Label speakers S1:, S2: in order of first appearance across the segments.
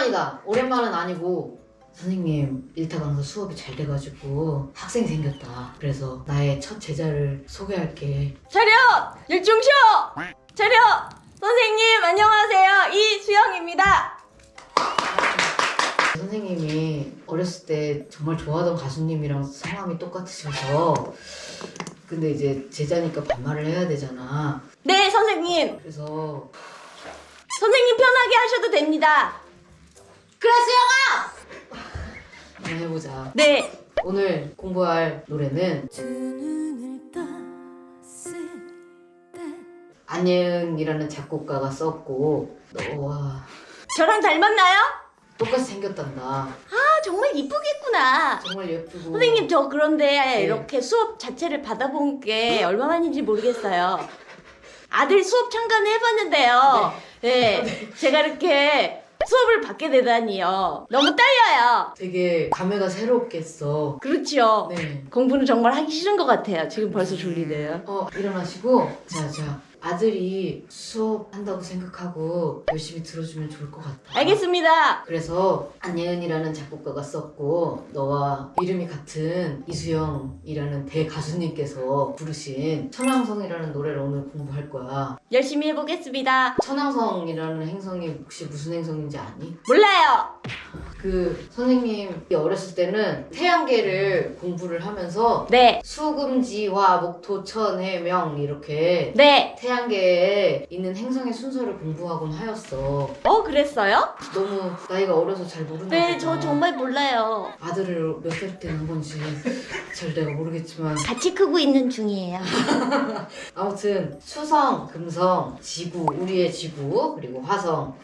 S1: 오랜만이다. 오랜만은 아니고 선생님 일타 강사 수업이 잘 돼가지고 학생이 생겼다. 그래서 나의 첫 제자를 소개할게.
S2: 차렷! 일중쇼! 차렷! 선생님 안녕하세요. 이수영입니다.
S1: 선생님이 어렸을 때 정말 좋아하던 가수님이랑 성함이 똑같으셔서 근데 이제 제자니까 반말을 해야 되잖아.
S2: 네 선생님.
S1: 그래서
S2: 선생님 편하게 하셔도 됩니다.
S1: 그래 수영아! 한번 해보자.
S2: 네.
S1: 오늘 공부할 노래는 안예은이라는 작곡가가 썼고 너와
S2: 저랑 닮았나요?
S1: 똑같이 생겼단다.
S2: 아 정말 이쁘겠구나.
S1: 정말 예쁘고
S2: 선생님 저 그런데
S1: 네.
S2: 이렇게 수업 자체를 받아본 게 얼마만인지 모르겠어요. 아들 수업 참가는 해봤는데요. 네. 제가 이렇게 수업을 받게 되다니요. 너무 딸려요.
S1: 되게 감회가 새롭겠어.
S2: 그렇죠.
S1: 네.
S2: 공부는 정말 하기 싫은 것 같아요. 지금 벌써 졸리네요.
S1: 어 일어나시고 자 자 아들이 수업 한다고 생각하고 열심히 들어주면 좋을 것 같아.
S2: 알겠습니다.
S1: 그래서 안예은이라는 작곡가가 썼고 너와 이름이 같은 이수영이라는 대가수님께서 부르신 천왕성이라는 노래를 오늘 공부할 거야.
S2: 열심히 해보겠습니다.
S1: 천왕성이라는 행성이 혹시 무슨 행성인지 아니?
S2: 몰라요.
S1: 그 선생님이 어렸을 때는 태양계를 공부를 하면서
S2: 네.
S1: 수금지화 목토천 해명 이렇게
S2: 네.
S1: 태양계에 있는 행성의 순서를 공부하곤 하였어.
S2: 어, 그랬어요?
S1: 너무 나이가 어려서 잘 모르나
S2: 네,
S1: 보다.
S2: 저 정말 몰라요.
S1: 아들을 몇 살 때 낳은 건지 잘 내가 모르겠지만
S2: 같이 크고 있는 중이에요.
S1: 아무튼 수성, 금성, 지구, 우리의 지구 그리고 화성,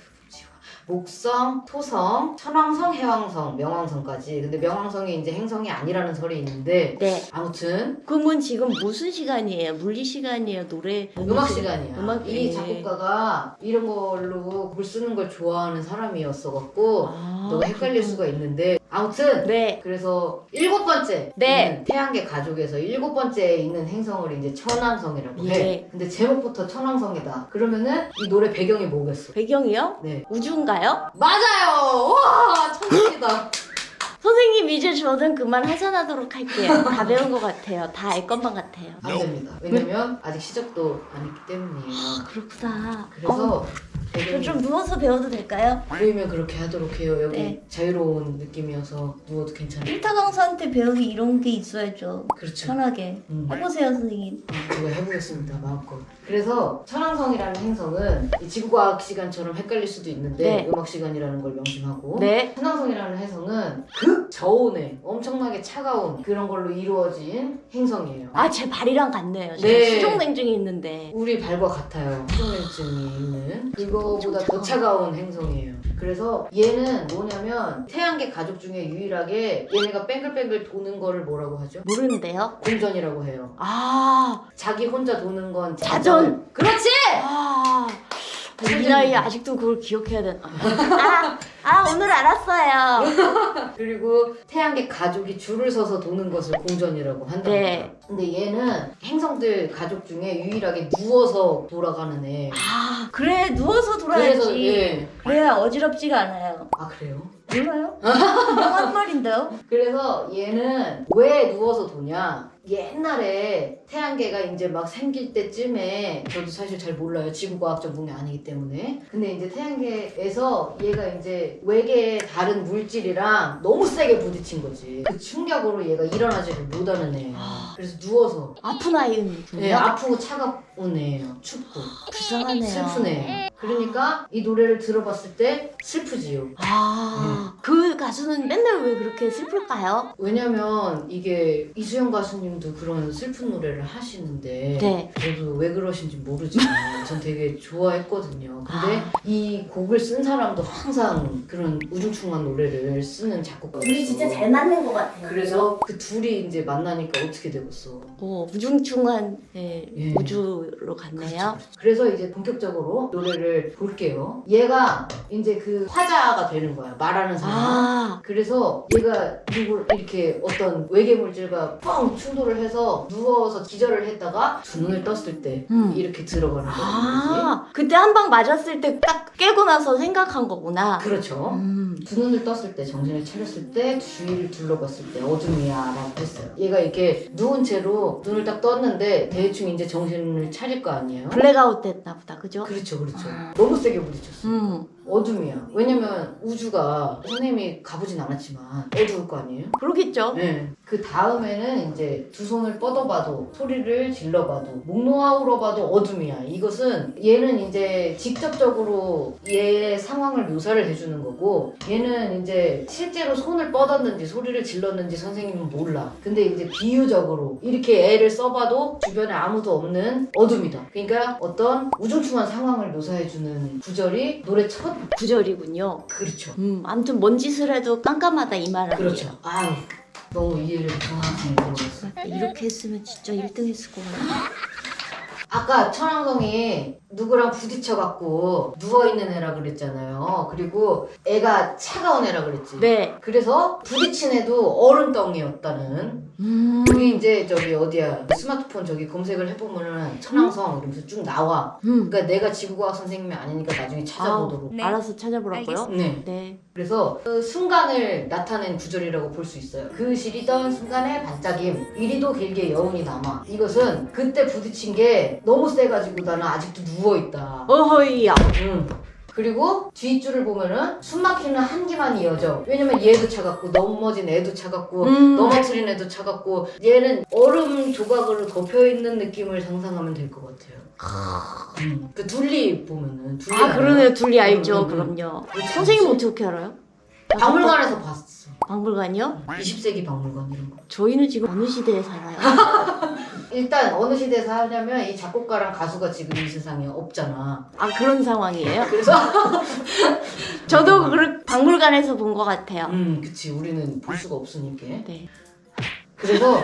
S1: 목성, 토성, 천왕성, 해왕성, 명왕성까지. 근데 명왕성이 이제 행성이 아니라는 설이 있는데
S2: 네.
S1: 아무튼
S2: 그러면 지금 무슨 시간이에요? 물리 시간이에요? 노래?
S1: 음악 시간이야.
S2: 음악
S1: 이
S2: 예.
S1: 작곡가가 이런 걸로 곡을 쓰는 걸 좋아하는 사람이었어 갖고
S2: 아,
S1: 너가 헷갈릴 수가 있는데 아무튼
S2: 네.
S1: 그래서 일곱 번째
S2: 네.
S1: 있는 태양계 가족에서 일곱 번째에 있는 행성을 이제 천왕성이라고 해.
S2: 예.
S1: 근데 제목부터 천왕성이다. 그러면은 이 노래 배경이 뭐겠어?
S2: 배경이요?
S1: 네.
S2: 우주인가요?
S1: 맞아요. 와 천국이다.
S2: 선생님 이제 저는 그만 하산하도록 할게요. 다 배운 것 같아요. 다 알 것만 같아요.
S1: 안 됩니다. 왜냐면 아직 시작도 안 했기 때문이에요.
S2: 아, 그렇구나.
S1: 그래서
S2: 어, 저 좀 누워서 배워도 될까요?
S1: 보이면 그렇게 하도록 해요. 여기
S2: 네.
S1: 자유로운 느낌이어서 누워도 괜찮아요.
S2: 일타 강사한테 배우기 이런 게 있어야죠.
S1: 그렇죠.
S2: 편하게.
S1: 음.
S2: 해보세요, 선생님.
S1: 제가 해보겠습니다 마음껏 그래서 천왕성이라는 행성은 이 지구과학 시간처럼 헷갈릴 수도 있는데
S2: 네.
S1: 음악 시간이라는 걸 명심하고
S2: 네.
S1: 천왕성이라는 행성은 극저온에 엄청나게 차가운 그런 걸로 이루어진 행성이에요
S2: 아, 제 발이랑 같네요. 제가
S1: 네.
S2: 수족냉증이 있는데.
S1: 우리 발과 같아요 수족냉증이 있는 그
S2: 엄청
S1: 더 차가운 행성이에요 그래서 얘는 뭐냐면 태양계 가족 중에 유일하게 얘네가 뱅글뱅글 도는 거를 뭐라고 하죠?
S2: 모르는데요?
S1: 공전이라고 해요
S2: 아,
S1: 자기 혼자 도는 건
S2: 자전.
S1: 그렇지!
S2: 아. 우리 나이 아직도 그걸 기억해야 되나? 아, 아, 오늘 알았어요.
S1: 그리고 태양계 가족이 줄을 서서 도는 것을 공전이라고 한답니다.
S2: 네.
S1: 근데 얘는 행성들 가족 중에 유일하게 누워서 돌아가는 애.
S2: 아, 그래, 누워서 돌아야지.
S1: 예.
S2: 그래야 어지럽지가 않아요.
S1: 아 그래요?
S2: 몰라요? 유명한 말인데요?
S1: 그래서 얘는 왜 누워서 도냐? 옛날에 태양계가 이제 막 생길 때쯤에 저도 사실 잘 몰라요. 지구과학 전공이 아니기 때문에. 근데 이제 태양계에서 얘가 이제 외계의 다른 물질이랑 너무 세게 부딪힌 거지. 그 충격으로 얘가 일어나지를 못하는 애예요. 그래서 누워서
S2: 아픈 아이군요.
S1: 네, 아프고 차가운 애예요. 춥고
S2: 불쌍하네요.
S1: 슬픈 애예요. 그러니까 이 노래를 들어봤을 때 슬프지요.
S2: 아, 그 가수는 맨날 왜 그렇게 슬플까요?
S1: 왜냐면 이게 이수영 가수님도 그런 슬픈 노래를 하시는데
S2: 네.
S1: 저도 왜 그러신지 모르지만 전 되게 좋아했거든요. 근데
S2: 아.
S1: 이 곡을 쓴 사람도 항상 그런 우중충한 노래를 쓰는 작곡가였어.
S2: 맞는 것 같아요.
S1: 그래서 그 둘이 이제 만나니까 어떻게 되겠어.
S2: 어, 우중충한 예,
S1: 예.
S2: 우주로 갔네요.
S1: 그렇죠. 그래서 이제 본격적으로 노래를 얘를 볼게요. 얘가 이제 그 화자가 되는 거야. 말하는 사람.
S2: 아,
S1: 그래서 얘가 누굴 이렇게 어떤 외계 물질과 뻥 충돌을 해서 누워서 기절을 했다가 두 눈을 떴을 때
S2: 음.
S1: 이렇게 들어가는 거지.
S2: 아, 그때 한 방 맞았을 때 딱 깨고 나서 생각한 거구나.
S1: 그렇죠.
S2: 음.
S1: 두 눈을 떴을 때 정신을 차렸을 때 주위를 둘러봤을 때 어둠이야라고 했어요. 얘가 이렇게 누운 채로 눈을 딱 떴는데 대충 이제 정신을 차릴 거 아니에요.
S2: 블랙아웃 됐나 보다, 그죠?
S1: 그렇죠, 그렇죠.
S2: 아.
S1: 너무 세게 부딪혔어.
S2: 음,
S1: 어둠이야. 왜냐면 우주가 선생님이 가보진 않았지만 어두울 거 아니에요?
S2: 그러겠죠.
S1: 네. 그 다음에는 이제 두 손을 뻗어봐도 소리를 질러봐도 목 놓아 울어봐도 어둠이야. 이것은 얘는 이제 직접적으로 얘의 상황을 묘사를 해주는 거고 얘는 이제 실제로 손을 뻗었는지 소리를 질렀는지 선생님은 몰라. 근데 이제 비유적으로 이렇게 애를 써봐도 주변에 아무도 없는 어둠이다. 그러니까 어떤 우중충한 상황을 묘사해주는 구절이 노래 첫
S2: 구절이군요.
S1: 그렇죠.
S2: 음, 아무튼 뭔 짓을 해도 깜깜하다 이말 아니에요.
S1: 그렇죠. 아유 너무 이해를 정확히 해주셨어.
S2: 이렇게 했으면 진짜 1등 했을 것 같아.
S1: 아까 천왕성이 누구랑 부딪혀갖고 누워있는 애라 그랬잖아요. 그리고 애가 차가운 애라 그랬지.
S2: 네.
S1: 그래서 부딪힌 애도 얼음덩이였다는.
S2: 음,
S1: 그게 이제 저기 어디야 스마트폰 저기 검색을 해보면은 천왕성 이러면서 쭉 나와.
S2: 음.
S1: 그러니까 내가 지구과학 선생님이 아니니까 나중에 찾아보도록.
S2: 아, 알아서 찾아보라고요?
S1: 네.
S2: 네.
S1: 그래서 그 순간을 나타낸 구절이라고 볼 수 있어요. 그 시리던 순간의 반짝임, 이리도 길게 여운이 남아. 이것은 그때 부딪힌 게 너무 세가지고 나는 아직도 누워있다.
S2: 어허이야.
S1: 응. 그리고 뒷줄을 보면은 숨 막히는 한기만 이어져. 왜냐면 얘도 차갑고 넘어진 애도 차갑고
S2: 음.
S1: 넘어뜨린 애도 차갑고 얘는 얼음 조각으로 덮여 있는 느낌을 상상하면 될 것 같아요. 음. 그 둘리 보면은 둘리
S2: 아,
S1: 알아요?
S2: 그러네요. 둘리 알죠.
S1: 음, 음, 음.
S2: 그럼요. 선생님. 어떻게 알아요?
S1: 박물관에서 봤어.
S2: 박물관이요?
S1: 20세기 박물관 이런 거.
S2: 저희는 지금 어느 시대에 살아요?
S1: 일단 어느 시대에서 하냐면 이 작곡가랑 가수가 지금 이 세상에 없잖아.
S2: 아, 그런 상황이에요?
S1: 그래서
S2: 저도 그 박물관에서 본 것 같아요.
S1: 음, 그치. 우리는 볼 수가 없으니까.
S2: 네.
S1: 그래서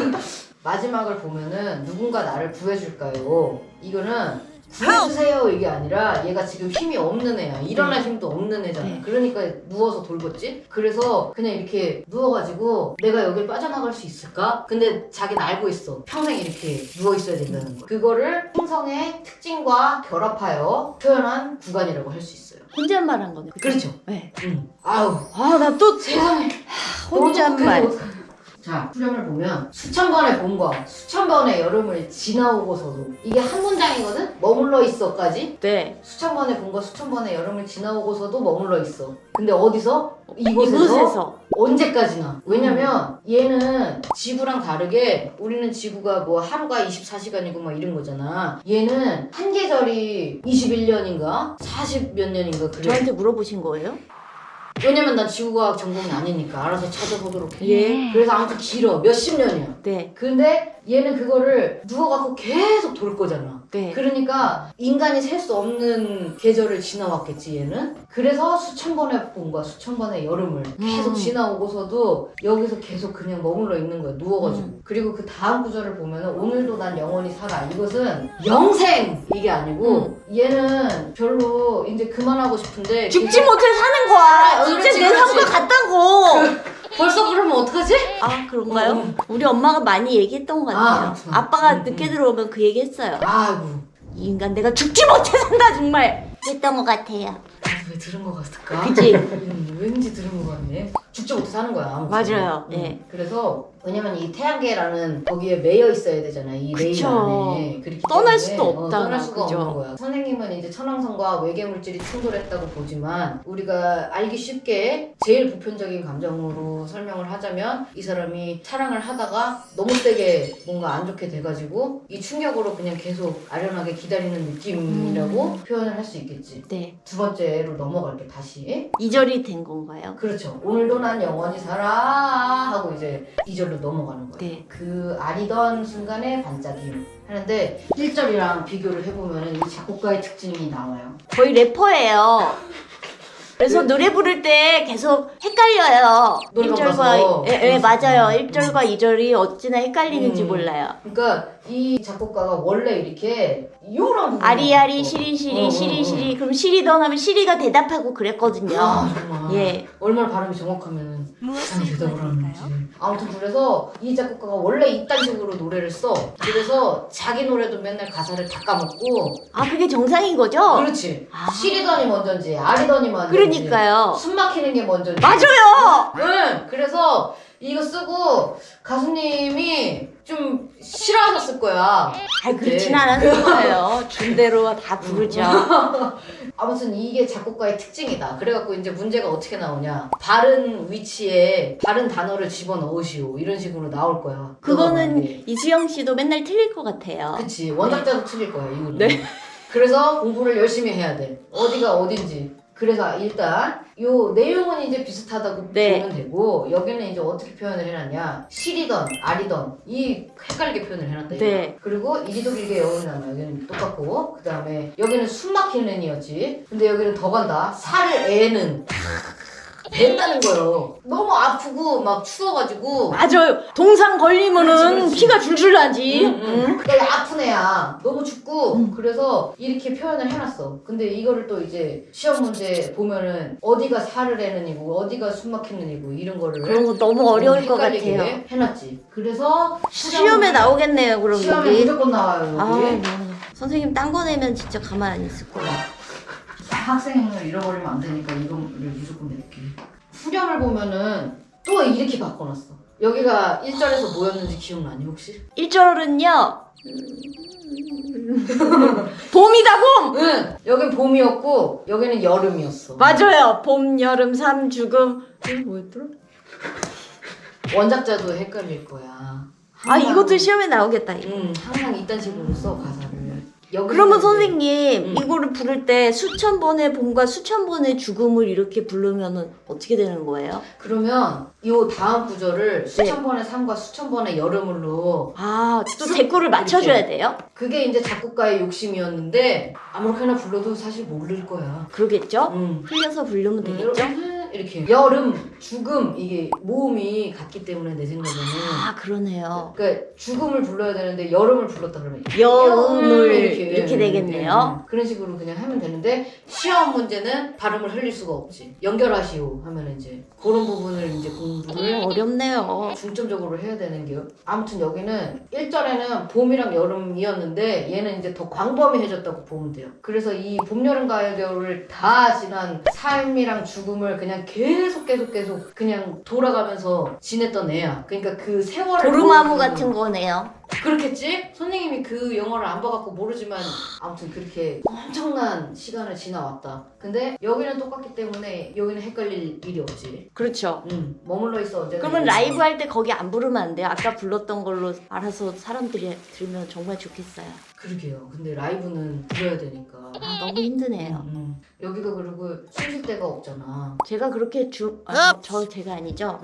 S1: 마지막을 보면은 누군가 나를 구해줄까요? 이거는 구해주세요 이게 아니라 얘가 지금 힘이 없는 애야. 일어날 힘도 없는 애잖아.
S2: 네.
S1: 그러니까 누워서 돌봤지? 그래서 그냥 이렇게 누워가지고 내가 여길 빠져나갈 수 있을까? 근데 자기는 알고 있어. 평생 이렇게 누워 있어야 된다는 거. 그거를 행성의 특징과 결합하여 표현한 구간이라고 할 수 있어요.
S2: 혼잣말 한 거네.
S1: 그렇죠.
S2: 네.
S1: 응. 아우.
S2: 아, 나 또
S1: 세상에.
S2: 혼잣말.
S1: 자, 후렴을 보면 수천 번의 봄과 수천 번의 여름을 지나오고서도 이게 한 문장이거든? 머물러 있어까지
S2: 네.
S1: 수천 번의 봄과 수천 번의 여름을 지나오고서도 머물러 있어. 근데 어디서? 이곳에서,
S2: 이곳에서.
S1: 언제까지나. 왜냐면 얘는 지구랑 다르게 우리는 지구가 뭐 하루가 24시간이고 막 이런 거잖아. 얘는 한 계절이 21년인가? 40 몇 년인가 그래.
S2: 저한테 물어보신 거예요?
S1: 왜냐면 난 지구과학 전공이 아니니까 알아서 찾아보도록 해.
S2: 예.
S1: 그래서 아무튼 길어. 몇십 년이야.
S2: 네.
S1: 근데 얘는 그거를 누워갖고 계속 돌 거잖아.
S2: 네.
S1: 그러니까 인간이 셀 수 없는 계절을 지나왔겠지 얘는. 그래서 수천 번의 봄과 수천 번의 여름을 계속
S2: 음.
S1: 지나오고서도 여기서 계속 그냥 머물러 있는 거야 누워가지고.
S2: 음.
S1: 그리고 그 다음 구절을 보면은 오늘도 난 영원히 살아. 이것은 영생 이게 아니고 얘는 별로 이제 그만하고 싶은데
S2: 죽지
S1: 그게-
S2: 못해 사는 거야.
S1: 아,
S2: 이제
S1: 그렇지,
S2: 내
S1: 그렇지.
S2: 상과 같다고.
S1: 벌써 그러면 어떡하지?
S2: 아 그런가요?
S1: 어.
S2: 우리 엄마가 많이 얘기했던 것
S1: 아,
S2: 같아요.
S1: 그렇구나.
S2: 아, 빠가
S1: 음,
S2: 늦게
S1: 음.
S2: 들어오면 그 얘기 했어요.
S1: 아이고.
S2: 이 인간 내가 죽지 못해 산다 정말. 했던 것 같아요.
S1: 들은 것 같을까?
S2: 그치?
S1: 음, 왠지 들은 것 같네. 죽지 못해 사는 거야. 아무튼.
S2: 맞아요.
S1: 음,
S2: 네.
S1: 그래서 왜냐면 이 태양계라는 거기에 매여 있어야 되잖아. 이 레일
S2: 그쵸.
S1: 안에. 그렇기
S2: 떠날
S1: 때문에,
S2: 수도
S1: 어,
S2: 없다,
S1: 떠날 수가
S2: 그죠?
S1: 없는 거야. 선생님은 이제 천왕성과 외계 물질이 충돌했다고 보지만 우리가 알기 쉽게 제일 보편적인 감정으로 설명을 하자면 이 사람이 사랑을 하다가 너무 세게 뭔가 안 좋게 돼가지고 이 충격으로 그냥 계속 아련하게 기다리는 느낌이라고
S2: 음.
S1: 표현을 할 수 있겠지.
S2: 네.
S1: 두 번째로 넘어 갈게 다시.
S2: 이절이 된 건가요?
S1: 그렇죠. 오늘도 난 영원히 살아 하고 이제 2절로 넘어가는 거예요.
S2: 네.
S1: 그 아리던 순간의 반짝임 하는데 1절이랑 비교를 해보면 이 작곡가의 특징이 나와요.
S2: 거의 래퍼예요. 그래서 노래 부를 때 계속 헷갈려요.
S1: 노래방
S2: 1절과
S1: 가서.
S2: 예, 예, 맞아요.
S1: 음.
S2: 1절과 2절이 어찌나 헷갈리는지
S1: 음.
S2: 몰라요.
S1: 그러니까 이 작곡가가 원래 이렇게 요런
S2: 아리아리. 시리시리
S1: 어, 어,
S2: 시리 시리 그럼 시리던 하면 시리가 대답하고 그랬거든요.
S1: 아, 정말.
S2: 예.
S1: 얼마나 발음이 정확하면 무엇을 하는지.
S3: 도와드릴까요?
S1: 아무튼 그래서 이 작곡가가 원래 이딴 식으로 노래를 써. 그래서 자기 노래도 맨날 가사를 다 까먹고.
S2: 아 그게 정상인 거죠?
S1: 그렇지.
S2: 아.
S1: 시리더니 먼저인지 아리더니 먼저인지.
S2: 그러니까요.
S1: 숨 막히는 게 먼저인지.
S2: 맞아요.
S1: 응. 그래서 이거 쓰고 가수님이 좀 싫어하셨을 거야.
S2: 아 그렇진 않았을 거예요. 준 대로 다 부르죠.
S1: 아무튼 이게 작곡가의 특징이다. 그래갖고 이제 문제가 어떻게 나오냐. 바른 위치에 바른 단어를 집어 넣으시오. 이런 식으로 나올 거야.
S2: 그거는
S1: 게.
S2: 이수영 씨도 맨날 틀릴 것 같아요.
S1: 그치. 원작자도 틀릴 거야, 이거는.
S2: 네.
S1: 그래서 공부를 열심히 해야 돼. 어디가 어딘지. 그래서 일단 요 내용은 이제 비슷하다고
S2: 네.
S1: 보면 되고 여기는 이제 어떻게 표현을 해놨냐 시리던 아리던 이 헷갈리게 표현을 해놨다 이거.
S2: 네.
S1: 그리고 이리도 길게 여기는 나와 여기는 똑같고 그 다음에 여기는 숨 막히는 이었지 근데 여기는 더 간다 살을 애는 뱉다는 거예요 너무 아프고 막 추워가지고
S2: 맞아요. 동상 걸리면은
S1: 그렇지, 그렇지.
S2: 피가 줄줄 나지.
S1: 응, 응. 그러니까 아픈 애야. 너무 춥고
S2: 음.
S1: 그래서 이렇게 표현을 해놨어. 근데 이거를 또 이제 시험 문제 보면은 어디가 살을 애는 이고 어디가 숨 막히는 이고 이런 거를
S2: 그런 거 너무 어려울 것
S1: 헷갈리게
S2: 같아요.
S1: 해놨지. 그래서
S2: 시험에 나오겠네요. 그럼
S1: 시험에
S2: 여기.
S1: 무조건 나와요.
S2: 아,
S1: 여기.
S2: 네. 선생님 딴 거 내면 진짜 가만 안 있을 거야.
S1: 학생을 잃어버리면 안 되니까 이거를 무조건 낼게. 후렴을 보면은 또 이렇게 바꿔놨어. 여기가 1절에서 뭐였는지 기억나니 혹시?
S2: 1절은요. 봄이다 봄.
S1: 응. 여긴 봄이었고 여기는 여름이었어.
S2: 맞아요. 봄, 여름, 삼, 죽음. 이거 뭐였더라?
S1: 원작자도 헷갈릴 거야.
S2: 아
S1: 항상-
S2: 이것도 시험에 나오겠다. 이거.
S1: 응, 항상 이딴 식으로 써 가사를.
S2: 그러면 선생님
S1: 음.
S2: 이거를 부를 때 수천 번의 봄과 수천 번의 죽음을 이렇게 부르면은 어떻게 되는 거예요?
S1: 그러면 요 다음
S2: 네.
S1: 구절을 수천 번의 삶과 수천 번의 여름으로 아또쑥
S2: 댓글을 맞춰줘야 돼요?
S1: 그게 이제 작곡가의 욕심이었는데 아무렇게나 불러도 사실 모를 거야.
S2: 그러겠죠?
S1: 응.
S2: 흘려서 부르면
S1: 음,
S2: 되겠죠?
S1: 이렇게, 이렇게 여름, 죽음 이게 모음이 같기 때문에 내 생각에는
S2: 아 그러네요.
S1: 그러니까 죽음을 불러야 되는데 여름을 불렀다 그러면
S2: 여음을 이렇게 되겠네요.
S1: 예, 그런 식으로 그냥 하면 되는데 시험 문제는 발음을 흘릴 수가 없지. 연결하시오 하면 이제 그런 부분을 이제 공부를
S2: 어, 어렵네요.
S1: 중점적으로 해야 되는 게 아무튼 여기는 1절에는 봄이랑 여름이었는데 얘는 이제 더 광범위해졌다고 보면 돼요. 그래서 이 봄, 여름, 가을, 겨울을 다 지난 삶이랑 죽음을 그냥 계속 계속 계속 그냥 돌아가면서 지냈던 애야. 그러니까 그 세월을
S2: 도루마무
S1: 모르고
S2: 같은 거네요.
S1: 그렇겠지? 선생님이 그 영화를 안 봐갖고 모르지만 아무튼 그렇게 엄청난 시간을 지나왔다. 근데 여기는 똑같기 때문에 여기는 헷갈릴 일이 없지.
S2: 그렇죠.
S1: 응, 머물러 있어 언제나.
S2: 그러면 라이브 할 때 거기 안 부르면 안 돼요? 아까 불렀던 걸로 알아서 사람들이 들으면 정말 좋겠어요.
S1: 그러게요. 근데 라이브는 들어야 되니까.
S2: 아 너무 힘드네요.
S1: 음, 음. 여기가 그리고 숨쉴 데가 없잖아.
S2: 제가 그렇게 주... 아, 저 제가 아니죠?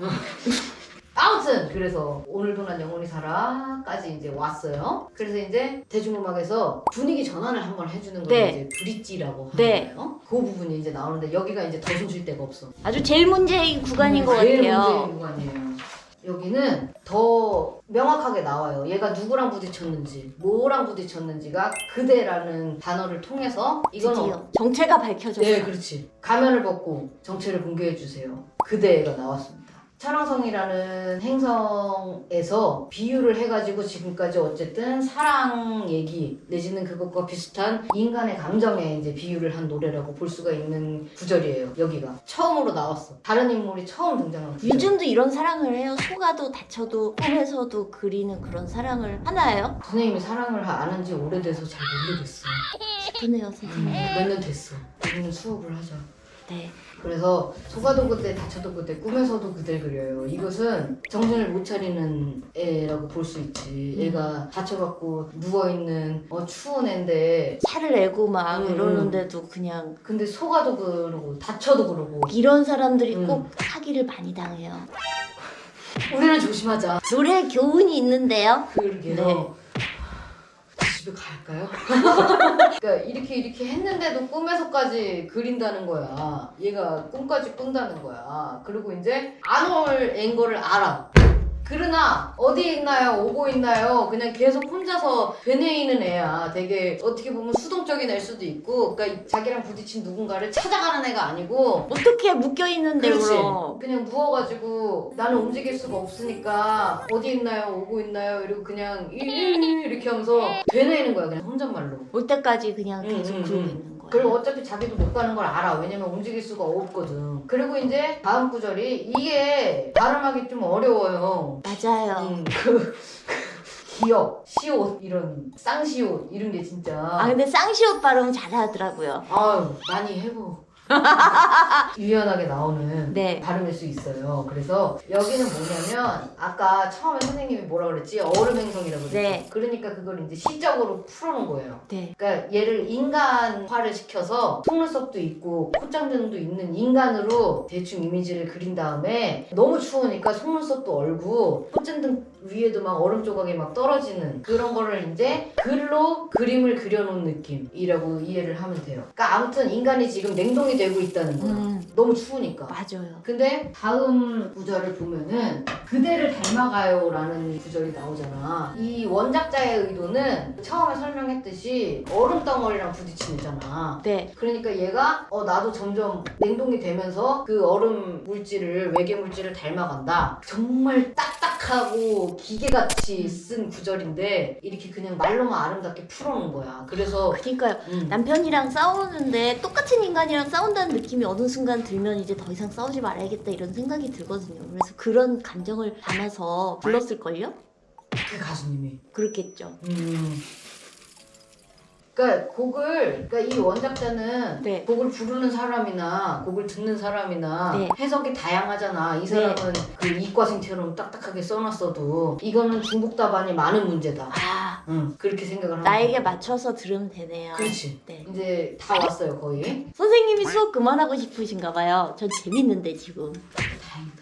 S1: 아무튼 그래서 오늘도 난 영원히 살아까지 이제 왔어요. 그래서 이제 대중음악에서 분위기 전환을 한번 해주는 건
S2: 네.
S1: 이제 브릿지라고
S2: 네.
S1: 하잖아요. 그 부분이 이제 나오는데 여기가 이제 더 숨쉴 데가 없어.
S2: 아주 제일 문제인 구간인 것
S1: 제일
S2: 같아요.
S1: 문제인 구간이에요. 여기는 더 명확하게 나와요. 얘가 누구랑 부딪혔는지, 뭐랑 부딪혔는지가 그대라는 단어를 통해서 이거는
S2: 드디어 정체가 밝혀졌어요.
S1: 네, 그렇지. 가면을 벗고 정체를 공개해 주세요. 그대가 나왔습니다. 촬영성이라는 행성에서 비유를 해가지고 지금까지 어쨌든 사랑 얘기 내지는 그것과 비슷한 인간의 감정에 이제 비유를 한 노래라고 볼 수가 있는 구절이에요. 여기가 처음으로 나왔어. 다른 인물이 처음 등장한 구절.
S2: 요즘도 이런 사랑을 해요. 속아도 다쳐도 꿈에서도 그리는 그런 사랑을 하나요?
S1: 선생님이 사랑을 아는 지 오래돼서 잘 모르겠어.
S2: 슬프네요, 선생님.
S1: 몇 년 됐어. 우리는 수업을 하자.
S2: 네.
S1: 그래서 속아도 그때 다쳐도 그때 꿈에서도 그댈 그려요. 이것은 정신을 못 차리는 애라고 볼 수 있지.
S2: 음.
S1: 애가 다쳐갖고 누워있는 어, 추운 애인데
S2: 살을 내고 막
S1: 음.
S2: 이러는데도 그냥
S1: 근데 속아도 그러고 다쳐도 그러고
S2: 이런 사람들이
S1: 음.
S2: 꼭 사기를 많이 당해요.
S1: 우리는 조심하자.
S2: 노래 교훈이 있는데요.
S1: 그러게요.
S2: 네.
S1: 집에 갈까요? 그러니까 이렇게 이렇게 했는데도 꿈에서까지 그린다는 거야. 얘가 꿈까지 꾼다는 거야. 그리고 이제 안올 앵거를 알아. 그러나 어디 있나요? 오고 있나요? 그냥 계속 혼자서 되뇌이는 애야. 되게 어떻게 보면 수동적인 애일 수도 있고, 그러니까 자기랑 부딪힌 누군가를 찾아가는 애가 아니고
S2: 어떻게 묶여 있는데
S1: 그렇지.
S2: 그럼?
S1: 그냥 누워가지고 나는 움직일 수가 없으니까 어디 있나요? 오고 있나요? 이러고 그냥 이- 이- 이렇게 하면서 되뇌이는 거야. 그냥 혼잣말로.
S2: 올 때까지 그냥
S1: 응,
S2: 계속
S1: 응,
S2: 그러고
S1: 응.
S2: 있는 거야.
S1: 그리고 어차피 자기도 못 가는 걸 알아. 왜냐면 움직일 수가 없거든. 그리고 이제 다음 구절이 이게 발음하기 좀 어려워요.
S2: 맞아요.
S1: 음, 그 기억, 시옷 이런 쌍시옷 이런 게 진짜
S2: 아 근데 쌍시옷 발음 잘하더라고요.
S1: 아유 많이 해보. 유연하게 나오는
S2: 네.
S1: 발음일 수 있어요. 그래서 여기는 뭐냐면 아까 처음에 선생님이 뭐라 그랬지? 얼음행성이라고 그랬죠.
S2: 네.
S1: 그러니까 그걸 이제 시적으로 풀어놓은 거예요.
S2: 네.
S1: 그러니까 얘를 인간화를 시켜서 속눈썹도 있고 콧장등도 있는 인간으로 대충 이미지를 그린 다음에 너무 추우니까 속눈썹도 얼고 콧장등 위에도 막 얼음 조각이 막 떨어지는 그런 거를 이제 글로 그림을 그려놓은 느낌이라고 이해를 하면 돼요. 그러니까 아무튼 인간이 지금 냉동이 되고 있다는 거야.
S2: 음
S1: 너무 추우니까.
S2: 맞아요.
S1: 근데 다음 구절을 보면은 그대를 닮아가요라는 구절이 나오잖아. 이 원작자의 의도는 처음에 설명했듯이 얼음 덩어리랑 부딪히잖아.
S2: 네.
S1: 그러니까 얘가 어 나도 점점 냉동이 되면서 그 얼음 물질을 외계 물질을 닮아간다. 정말 딱딱하고 기계같이 쓴 구절인데 이렇게 그냥 말로만 아름답게 풀어놓은 거야. 그래서
S2: 그러니까요.
S1: 음,
S2: 남편이랑 싸우는데 똑같은 인간이랑 싸운다는 느낌이 어느 순간 들면 이제 더 이상 싸우지 말아야겠다 이런 생각이 들거든요. 그래서 그런 감정을 담아서 불렀을걸요?
S1: 그 가수님이
S2: 그렇겠죠.
S1: 음. 그러니까 곡을 그러니까 이 원작자는
S2: 네.
S1: 곡을 부르는 사람이나 곡을 듣는 사람이나
S2: 네.
S1: 해석이 다양하잖아. 이 사람은 그 이과생처럼 딱딱하게 써놨어도 이거는 중국 답안이 많은 문제다.
S2: 아
S1: 응 그렇게 생각을 하는
S2: 나에게
S1: 거야.
S2: 맞춰서 들으면 되네요.
S1: 그렇지.
S2: 네.
S1: 이제 다 왔어요 거의.
S2: 선생님이 수업 그만하고 싶으신가 봐요. 전 재밌는데 지금.
S1: 다행이다.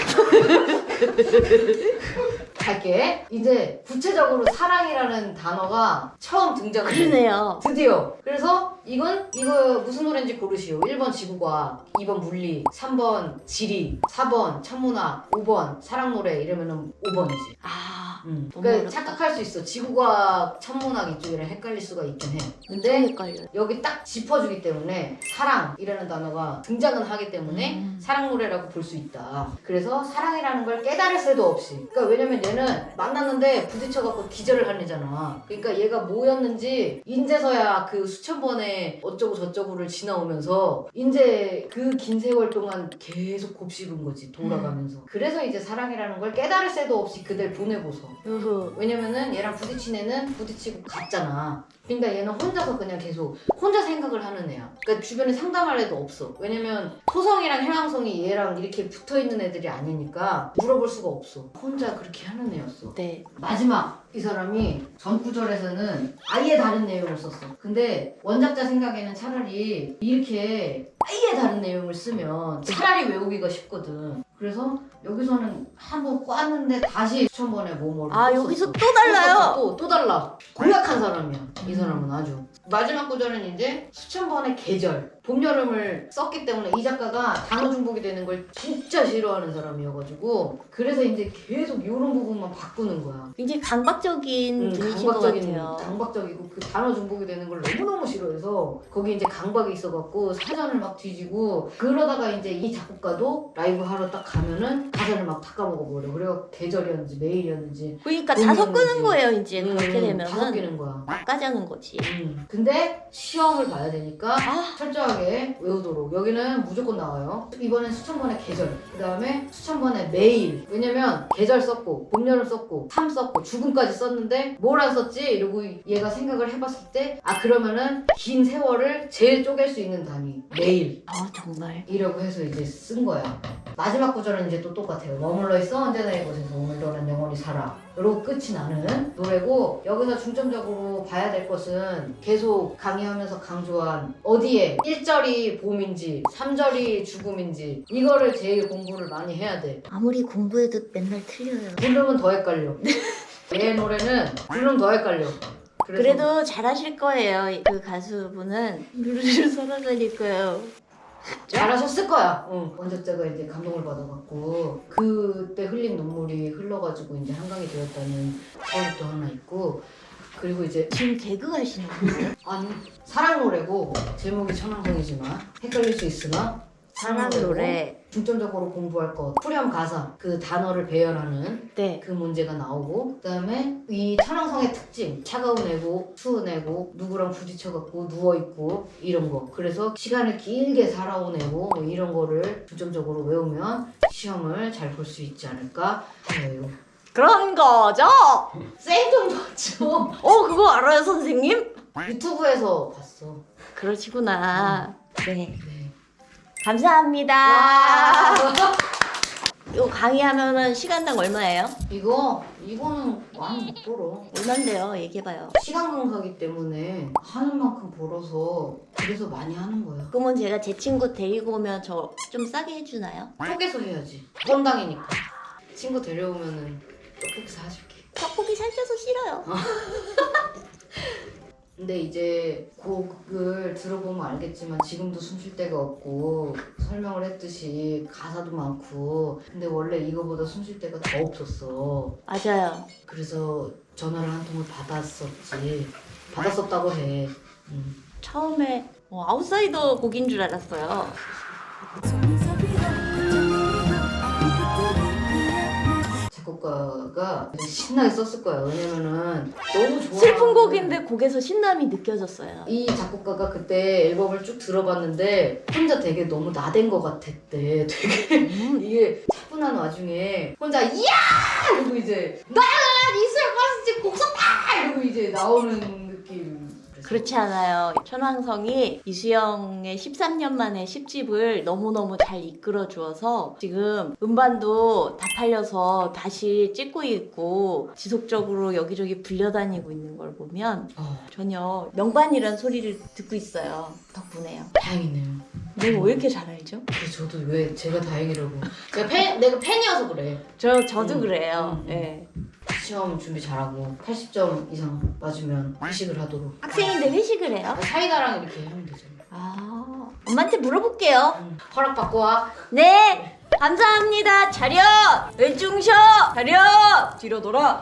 S1: 갈게. 이제 구체적으로 사랑이라는 단어가 처음 등장을 해.
S2: 그러네요.
S1: 드디어. 그래서 이건 이거 무슨 노래인지 고르시오. 1번 지구과학, 2번 물리, 3번 지리, 4번 천문학, 5번 사랑 노래 이러면은 5번이지.
S2: 아
S1: 음.
S2: 너무
S1: 그러니까
S2: 어렵다.
S1: 착각할 수 있어. 지구과학, 천문학 이쪽이랑 헷갈릴 수가 있긴 해.
S2: 엄청
S1: 근데
S2: 헷갈려요.
S1: 여기 딱 짚어주기 때문에 사랑이라는 단어가 등장은 하기 때문에
S2: 음.
S1: 사랑 노래라고 볼 수 있다. 그래서 사랑이라는 걸 깨달을 새도 없이. 그러니까 왜냐면 얘는 만났는데 부딪혀갖고 기절을 한 애잖아. 그러니까 얘가 뭐였는지 인제서야 그 수천 번의 어쩌고 저쩌고를 지나오면서 이제 그 긴 세월 동안 계속 곱씹은 거지 돌아가면서. 그래서 이제 사랑이라는 걸 깨달을 새도 없이 그댈 보내고서.
S2: 으흐.
S1: 왜냐면은 얘랑 부딪힌 애는 부딪히고 갔잖아. 그러니까 얘는 혼자서 그냥 계속 혼자 생각을 하는 애야. 그러니까 주변에 상담할 애도 없어. 왜냐면 토성이랑 해왕성이 얘랑 이렇게 붙어 있는 애들이 아니니까 물어볼 수가 없어. 혼자 그렇게 하는 애였어.
S2: 네.
S1: 마지막 이 사람이 전 구절에서는 아예 다른 내용을 썼어. 근데 원작자 생각에는 차라리 이렇게 아예 다른 내용을 쓰면 차라리 외우기가 쉽거든. 그래서 여기서는 한 번 꽈는데 다시 수천 번에 뭐뭐를 아또
S2: 여기서. 또 달라요.
S1: 또, 또 달라. 공략한 사람이야. 이 사람은 아주. 마지막 구절은 이제 수천 번의 계절, 봄, 여름을 썼기 때문에 이 작가가 단어 중복이 되는 걸 진짜 싫어하는 사람이어가지고 그래서 이제 계속 이런 부분만 바꾸는 거야.
S2: 굉장히 강박적인
S1: 음,
S2: 분이신 것
S1: 강박적인,
S2: 같아요.
S1: 강박적이고 그 단어 중복이 되는 걸 너무너무 싫어해서 거기 이제 강박이 있어갖고 사전을 막 뒤지고 그러다가 이제 이 작곡가도 라이브 하러 딱 가면은 가사를 막다 까먹어버려. 그래갖고 계절이었는지 매일이었는지
S2: 그러니까
S1: 음,
S2: 다 섞는
S1: 음,
S2: 거예요 이제
S1: 음,
S2: 그렇게
S1: 다
S2: 되면은
S1: 섞이는 거야.
S2: 까자는 거지.
S1: 음. 근데 시험을 봐야 되니까
S2: 아
S1: 철저하게 외우도록. 여기는 무조건 나와요. 이번엔 수천 번의 계절 그 다음에 수천 번의 매일. 왜냐면 계절 썼고 봄 여름 썼고 삶 썼고 죽음까지 썼는데 뭘 안 썼지? 이러고 얘가 생각을 해봤을 때 아 그러면은 긴 세월을 제일 쪼갤 수 있는 단위 매일.
S2: 아, 정말.
S1: 이라고 해서 이제 쓴 거야. 마지막 구절은 이제 또 똑같아요. 머물러 있어? 언제나 이곳에서 오늘 너는 영원히 살아 그리고 끝이 나는 노래고 여기서 중점적으로 봐야 될 것은 계속 강의하면서 강조한 어디에 1절이 봄인지 3절이 죽음인지 이거를 제일 공부를 많이 해야 돼
S2: 아무리 공부해도 맨날 틀려요.
S1: 부르면 더 헷갈려 얘 노래는 부르면 더 헷갈려 그래서
S2: 그래도 잘하실 거예요. 그 가수분은 루루루 살아다닐 거예요.
S1: 잘하셨을 거야. 응. 원작자가 이제 감동을 받아갖고 그때 흘린 눈물이 흘러가지고 이제 한강이 되었다는 설도 하나 있고 그리고 이제
S2: 지금 개그 하시는 거예요?
S1: 아니 사랑 노래고 제목이 천왕성이지만 헷갈릴 수 있으나
S2: 사랑
S1: 노래. 중점적으로 공부할 것 후렴 가사 그 단어를 배열하는
S2: 네.
S1: 그 문제가 나오고 그다음에 이 천왕성의 특징 차가운 애고 추운 애고 누구랑 부딪혀갖고 누워있고 이런 거 그래서 시간을 길게 살아온 애고 뭐 이런 거를 중점적으로 외우면 시험을 잘 볼 수 있지 않을까 하여요
S2: 그런 거죠?
S1: 생동맞죠
S2: 어, 그거 알아요, 선생님?
S1: 유튜브에서 봤어
S2: 그러시구나. 네.
S1: 네.
S2: 감사합니다.
S1: 와.
S2: 이거 강의하면은 시간당 얼마예요?
S1: 이거 이거는 많이 못 벌어
S2: 얼만데요? 얘기해봐요.
S1: 시간 농사기 때문에 하는 만큼 벌어서 그래서 많이 하는 거야
S2: 그러면 제가 제 친구 데리고 오면 저 좀 싸게 해주나요?
S1: 쪼개서 해야지 건강이니까 친구 데려오면은 떡볶이 사줄게
S2: 떡볶이 살쪄서 싫어요.
S1: 근데 이제 곡을 들어보면 알겠지만 지금도 숨 쉴 데가 없고 설명을 했듯이 가사도 많고 근데 원래 이거보다 숨 쉴 데가 더 없었어
S2: 맞아요.
S1: 그래서 전화를 한 통을 받았었지 받았었다고 해 음.
S2: 처음에 어, 아웃사이더 곡인 줄 알았어요.
S1: 작곡가가 신나게 썼을 거야 왜냐면은 너무 좋아
S2: 슬픈 곡인데 곡에서 신남이 느껴졌어요.
S1: 이 작곡가가 그때 앨범을 쭉 들어봤는데 혼자 되게 너무 나댄 것 같았대. 되게
S2: 음,
S1: 이게 차분한 와중에 혼자 이야 이러고 이제 나는 이슬 파스집 곡 썼다 이러고 이제 나오는.
S2: 그렇지 않아요. 천왕성이 이수영의 13년 만에 10집을 너무너무 잘 이끌어 주어서 지금 음반도 다 팔려서 다시 찍고 있고 지속적으로 여기저기 불려다니고 있는 걸 보면
S1: 어,
S2: 전혀 명반이란 소리를 듣고 있어요. 덕분에요.
S1: 다행이네요.
S2: 내가 왜 이렇게 잘 알죠?
S1: 저도 왜 제가 다행이라고. 제가 팬 내가 팬이어서 그래.
S2: 저 저도
S1: 음,
S2: 그래요.
S1: 음, 음.
S2: 예.
S1: 시험 준비 잘하고 80점 이상 맞으면 회식을 하도록.
S2: 학생인데 회식을 해요?
S1: 아, 사이다랑 이렇게 하면 되잖아.
S2: 아, 엄마한테 물어볼게요.
S1: 응. 허락 받고 와.
S2: 네, 감사합니다. 차렷! 왼쪽 셔! 차렷! 뒤로 돌아!